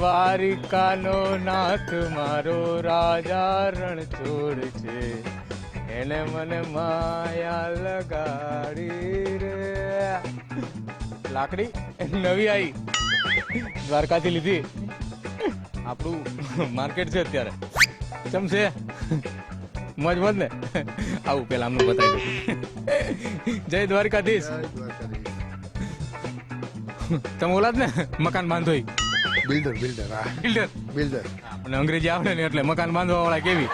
દ્વારિકાનો નાથ મારો રાજા રણછોડ છે. એને મને માયા લગાડી રે. લાકડી? નવી આવી દ્વારકાથી લીધી. આપણું માર્કેટ છે અત્યારે. ચમ છે? મોજ મોજ ને? આવું પેલા અમને બતાવી જય દ્વારકાધીશ. તમે ઓલા જ ને? મકાન બાંધો ઈ. બિલ્ડર બિલ્ડર હા. બિલ્ડર. બિલ્ડર. અને અંગ્રેજી આવડે ને એટલે મકાન બાંધવા વાળા કેવી?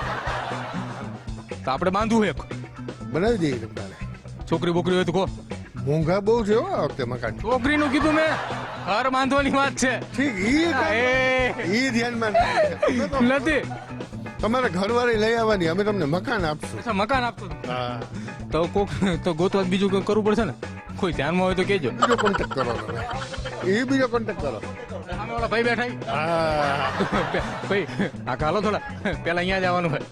તો આપણે બાંધવું એક. બનાવી દઈએ તમારે છોકરી બોકરી હોય તો કહો. મોંઘા બહુ છે હો આ વખતે મકાન. છોકરીનું કીધું મેં. ઘર બાંધવાની વાત છે. ઠીક ઈ એ. ઈ ધ્યાનમાં નથી. તમારે ઘરવાળી લઈ આવવાની અમે તમને મકાન આપશું. અચ્છા, મકાન આપતો હતો. હા. તો કોક તો ગોતવા બીજું કંઈક કરવું પડશે ને? કોઈ ધ્યાનમાં હોય તો કહેજો. બીજો કોન્ટેક્ટ કરો તમે. એ બીજો કોન્ટેક્ટ કરો. સામે ભાઈ બેઠા હા. ભાઈ આ કાલો થોડા. પેલા અહીંયા જવાનું હોય.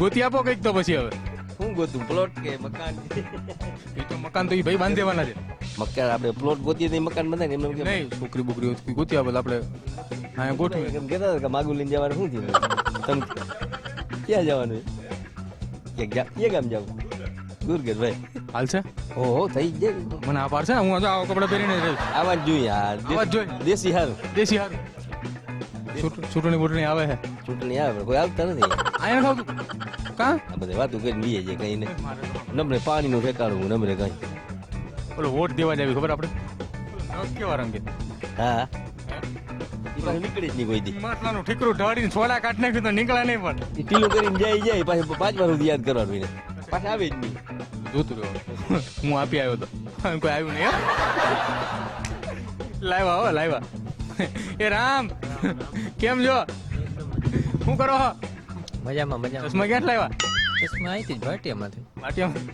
ગોતી આપો કંઈક તો પછી હવે. શું ગોતું? પ્લોટ કે મકાન? એ તો મકાન તો એ ભાઈ બાંધી દેવાના છે. મકાન આપણે પ્લોટ ગોતીએ ઈ મકાન બંધાય ને એમને? નહીં. છોકરી બોકરી ગોતી આપે આપણે અહીંયા ગોઠવીએ. એમ કહેતા કે માગું લઈને જવાનું શું થયું તમે ક્યાં જવાનું એક ગામ જાવ? દુર્ગેશ ભાઈ. હાલ છે? ઓહો થઈ જ જાય. મને આ પાડશે હું આજે આવા કપડા પહેરીને રહીશ આવા જ જોઈએ યાર. આવા જ જોઈએ. દેશી હાર. દેશી હાર. ચૂંટ- ચૂંટણી બૂટણી આવે છે. ચૂંટણી આવે પણ કોઈ આવતા નથી. અહીંયા ખાવતું કા? આ બધી વાતું કરીને બીએ છે કઈ ને. નમરે પાણીનું ઠેકાણું નમરે કઈ. ઓલો વોટ દેવા જાવી ખબર આપણે કેવા રંગે? હા. નીકળે જ નહીં કોઈ દી. માટલાનું ઠીકરું ઢાળીને છોડા કાઢ નાખ્યું તો નીકળે નહીં પણ. ટીલું કરીને જાય જાય. પાછું પાંચ વાર સુધી યાદ કરવાનું એને. પાછા આવી જ નહીં. જોતું રહ્યો. હું આપી આવ્યો તો. કોઈ આવ્યું નહીં હો. લાવ્યા હો લાવ્યા. એ રામ કેમ છો? શું કરો મજામાં મજામાં. ચશ્મા ક્યાં લાવ્યા? ચશ્મા અહીંથી જ ભાટિયામાંથી. પાટિયામાં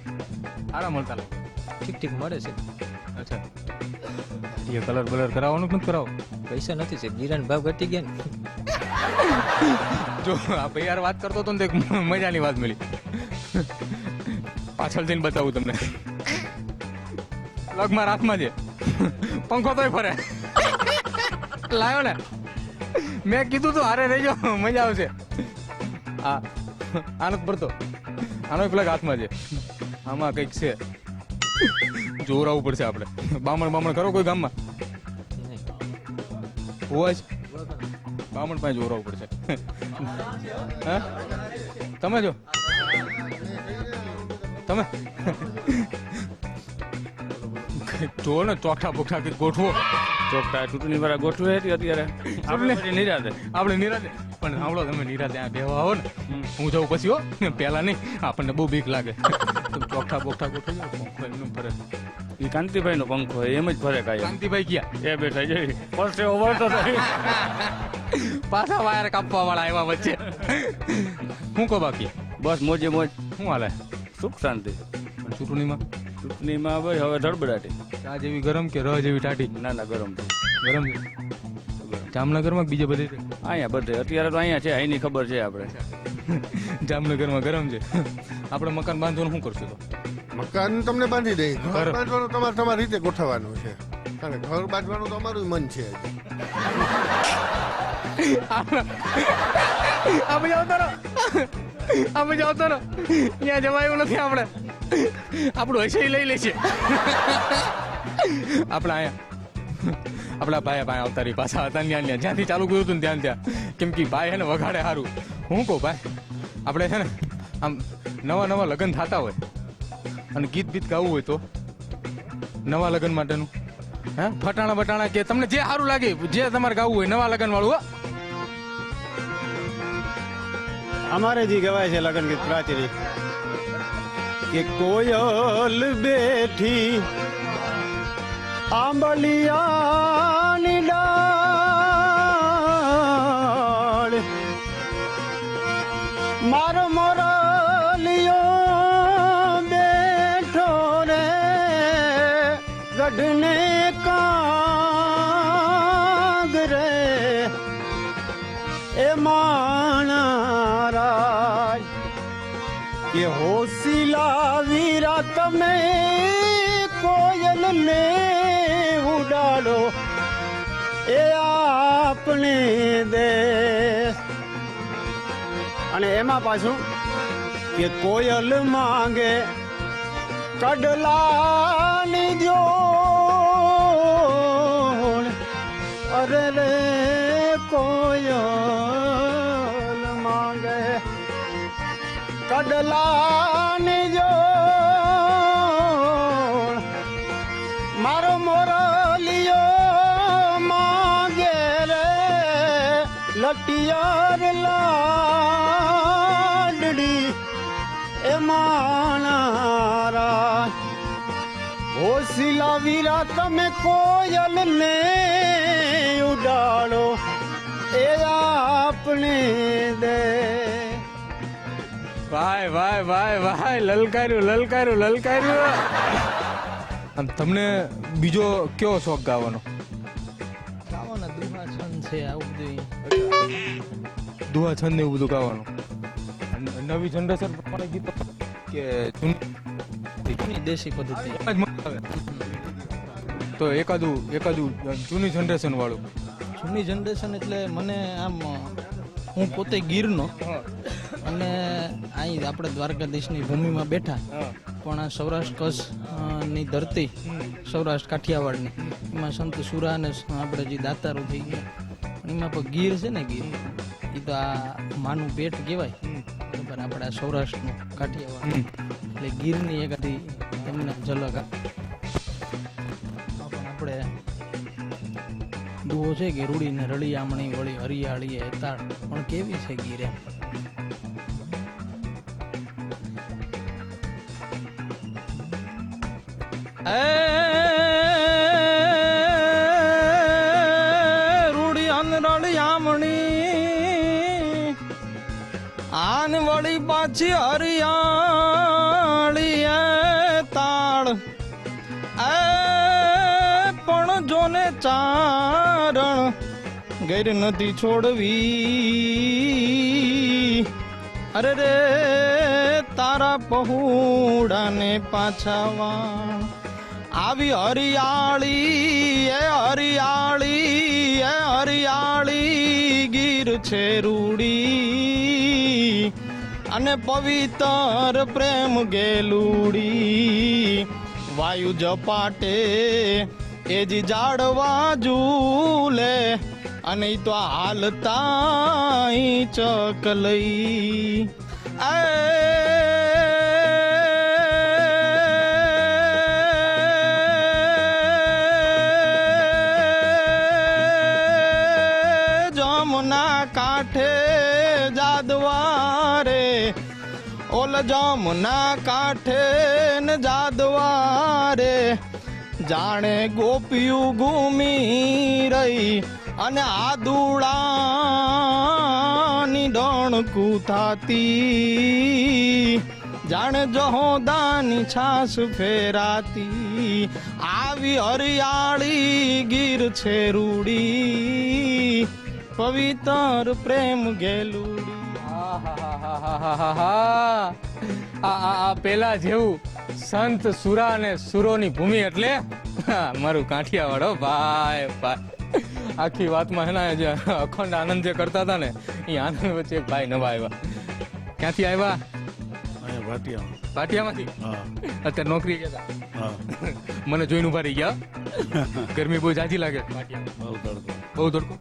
આરામ મળતા ઠીક ઠીક મળે છે. અચ્છા. એ કલર બલર કરાવવાનું કે નથી કરાવો પૈસા નથી છે ગીરાન ભાવ ઘટી ગયા ને. જો આ ભાઈ યાર વાત કરતો હતો ને તો એક મજાની વાત મળી. પાછળ જઈને બતાવું તમને. લગ મારા હાથમાં છે. પંખો તોય ફરે. લાવ્યો ને. મેં કીધું તું હારે રહેજો. મજા આવશે. આ આનો જ પડતો આનો પ્લગ હાથમાં છે. આમાં કંઈક છે. જોરાવું પડશે આપણે. બામણ બામણ કરો કોઈ ગામમાં. હોય જ. બામણ પાસે જોરાવું પડશે. તમે જો. તમે? જો ને ચોખા બોખા કઈ ગોઠવો. ચોખા ચૂંટણી વાળા ગોઠવે હતી અત્યારે. આપણે નિરાતે. આપણે નિરાતે. પણ સાંભળો તમે નિરાતે આ બેવા આવો ને. હું જાઉં પછી હો. પેલા નહીં આપણને બહુ બીક લાગે. તમે ચોકઠા બોકઠા ગોઠવજો પંખો એમનું ફરે એ કાંતિભાઈ નો પંખો એમ જ ફરે કાંઈ. કાંતિભાઈ ગયા એ બેઠા જઈ પરસે વળતો થાય પાછા વાયર કાપવા વાળા આવ્યા વચ્ચે. હું કહો બાકી? બસ મોજે મોજ. શું હાલે? સુખ શાંતિ પણ ચૂંટણીમાં ચૂંટણીમાં ભાઈ હવે ધડબડાટી ચા જેવી ગરમ કે રહ જેવી ટાટી ના ના ગરમ છે. ગરમ જામનગરમાં બીજે બધે અહીંયા બધે અત્યારે તો અહીંયા છે અહીંની ખબર છે આપણે જામનગરમાં ગરમ છે આપણે મકાન બાંધવાનું શું કરશું તો મકાન તમને બાંધી દે ઘર. બાંધવાનું તમારે તમારી રીતે ગોઠવવાનું છે અને ઘર બાંધવાનું તો અમારું મન છે. આપણે આવતો રહો આપણે તો ત્યાં ત્યાં જવાયું નથી આપણે. આપણું હશે લઈ લેશે. આપણે અહીંયા. આપણા ભાઈ ભાઈ આવતા રહી પાછા હતા ત્યાં ત્યાં. જ્યાંથી ચાલુ કર્યું હતું ને ત્યાં ત્યાં. કેમ કે ભાઈ હે ને વગાડે સારું હું કહું ભાઈ, આપણે છે ને આમ નવા નવા લગ્ન થતા હોય અને ગીત બીત ગાવું હોય તો નવા લગ્ન માટેનું, હા? ફટાણા બટાણા કે તમને જે સારું લાગે, જે તમારે ગાવું હોય નવા લગ્ન વાળું અમારે જે કહેવાય છે લગન ગીત, પ્રાચીન કે કોયલ બેઠી આંબલિયાની મારો મોરલિયો બેઠો રે ગઢને તમે કોયલ ને ઉડાડો, એ આપણે દેશ અને એમાં પાછું કે કોયલ માંગે, કડલાની જો અરે રે, કોયલ માંગે, કડલાની ઓસિલા વીરા તમે કોયલ ને ઉડાડો એ આપણે દે. વાય વાય વાય ભાઈ લલકાર્યું લલકાર્યું લલકાર્યું. અને તમને બીજો કયો શોખ ગાવાનો? ગાવાના દુહા છંદ છે આવું બધું દુહા છંદ ને એવું બધું ગાવાનું. નવી જનરેશન પ્રમાણે ગીતો કે જૂની દેશી પદ્ધતિ. તો એકાદું એકાદું જૂની જનરેશન વાળું. જૂની જનરેશન એટલે મને આમ હું પોતે ગીરનો. અને અહીં આપણે દ્વારકાધીશની ભૂમિમાં બેઠા. પણ આ સૌરાષ્ટ્ર કચ્છની ધરતી સૌરાષ્ટ્ર કાઠિયાવાડની એમાં સંત સુરા અને આપણે જે દાતારો થઈ ગયા. એમાં પણ ગીર છે ને ગીર? એ તો આ માનું પેટ કહેવાય. બરાબર આપણે આ સૌરાષ્ટ્રનું કાઠિયાવાડ. એટલે ગીરની એકાદી એમને ઝલક પણ આપણે દુઓ છે કે રૂડીને રળિયામણી વળી હરિયાળી હેતાળ પણ કેવી છે ગીરે રળિયામણી આન વળી પાછી હરિયાળી ગેર નથી છોડવી. અરે રે, તારા પહુડાને પાછા વાણ આવી હરિયાળી, એ હરિયાળી એ હરિયાળી ગીર છે રૂડી. અને પવિત્ર પ્રેમ ગેલુડી વાયુ જપાટે એ જ જાડવા ઝૂલે અને તો હાલતા ચકલઈ જમના કાંઠે જાદવારે, ઓલ જમના કાંઠે ને જાદવારે. જાણે ગોપિયું ઘૂમી રહી અને આદુડાની ડણકું થાતી જાણે જહોદાની છાસ ફેરાતી. આવી હરિયાળી ગીર છે રૂડી. પવિત્ર પ્રેમ ગેલુડી. આ આ આ પેલા જેવું સંત સુરા અને સુરોની ભૂમિ એટલે મારું કાઠિયાવાડો ભાઈ ભાઈ. આખી વાતમાં હે ને જે અખંડ આનંદ જે કરતા હતા ને એ આનંદ વચ્ચે એક ભાઈ નવા આવ્યા. ક્યાંથી આવ્યા? અહીંયા ભાટિયા પાટિયામાંથી અત્યારે નોકરી ગયા મને જોઈને ઊભા રહી ગયા. ગરમી બહુ જાજી લાગે બહુ તડકો.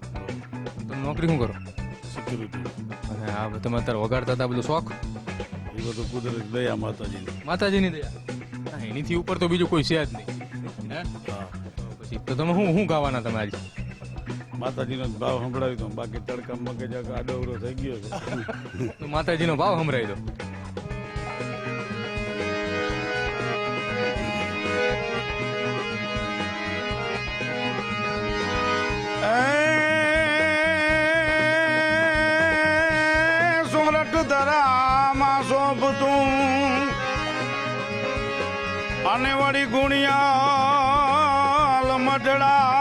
તમે નોકરી શું કરો? સિક્યુરિટી અને આ તમે અત્યારે વગાડતા હતા બધું શોખ? એ બધું કુદરત દયા માતાજીની. માતાજીની દયા? એનીથી ઉપર તો બીજું કોઈ છે જ નહીં. પછી તો તમે શું શું ગાવાના તમે આજે? માતાજીનો ભાવ સંભળાવી દો બાકી તડકા મગજ આડોવરો થઈ ગયો છે. માતાજીનો ભાવ સંભળાવી દો સુમરટ ધરામાં શોભતું અને વળી ગુણિયા મઢડાઈ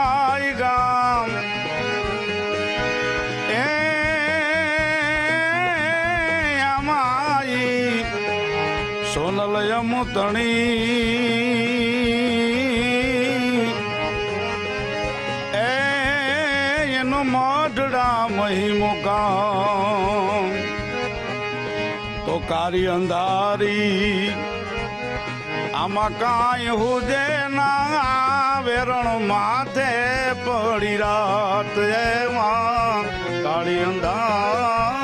સોનલ યમુતણી એ એનો મઢડા મહી મુકામ તો કારી અંધારી, આમાં કાંઈ હુજે ના, વેરણ માથે પડી રાત એમાં. કાળી અંધારી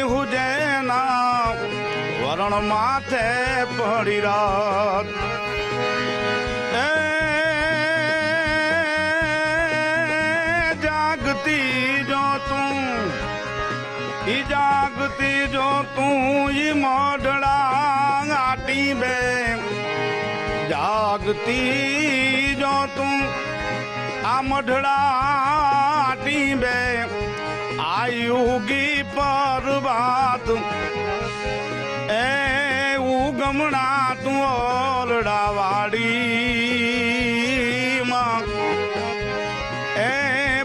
કાંઈ હુજે ના વરણ માથે પડી રાત. જાગતી જો તું, ઈ જાગતી જો તું, ઈ મોઢડા આટી બે. જાગતી જો તું, આ મઢડા આટી બે. આયુગી પર્વત એ ઉગમણા તું ઓલડાવાડી એ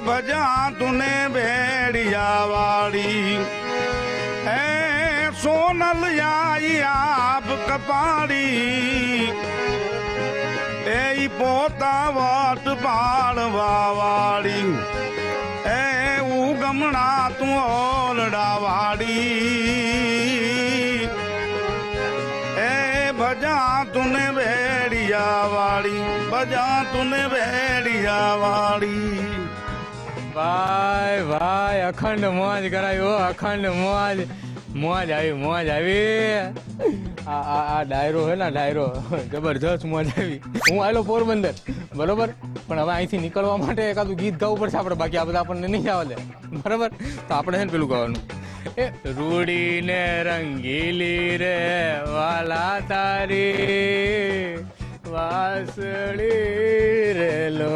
ભજા તુને ભેડિયા વાળી એ સોનલ આઈ આપ કપાડી. એ પોતા વટ પાડવા વાળી ઉગમણા તું ઓલડા વાડી એ ભજા તુને ભેડિયા વાળી ભજા તુને ભેડિયા વાળી ભાઈ ભાઈ, અખંડ મોજ કરાયો અખંડ મોજ. મોજ આવી મોજ આવી. આ આ ડાયરો હે ને ડાયરો. જબરજસ્ત મોજ આવી. હું આવેલો પોરબંદર. બરોબર? પણ હવે અહીંથી નીકળવા માટે એકાદું ગીત ગાવું પડશે આપણે, બાકી આ બધા આપણને નહીં આવે બરોબર? તો આપણે છે ને પેલું ગાવાનું. એ રૂડીને રંગીલી રે, વાલા તારી, વાસળી રે લો.